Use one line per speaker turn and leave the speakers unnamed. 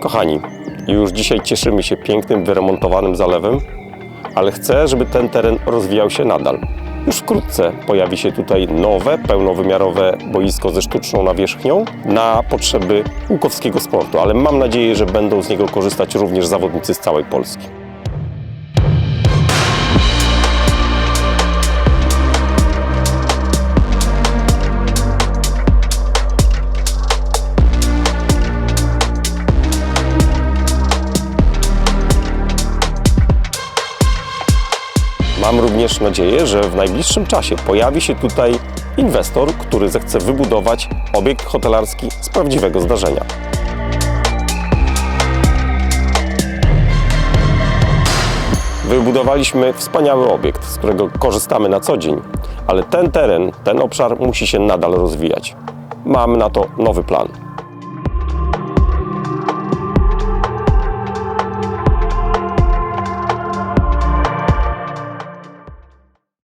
Kochani, już dzisiaj cieszymy się pięknym, wyremontowanym zalewem, ale chcę, żeby ten teren rozwijał się nadal. Już wkrótce pojawi się tutaj nowe, pełnowymiarowe boisko ze sztuczną nawierzchnią na potrzeby łukowskiego sportu, ale mam nadzieję, że będą z niego korzystać również zawodnicy z całej Polski. Mam również nadzieję, że w najbliższym czasie pojawi się tutaj inwestor, który zechce wybudować obiekt hotelarski z prawdziwego zdarzenia. Wybudowaliśmy wspaniały obiekt, z którego korzystamy na co dzień, ale ten teren, ten obszar musi się nadal rozwijać. Mamy na to nowy plan.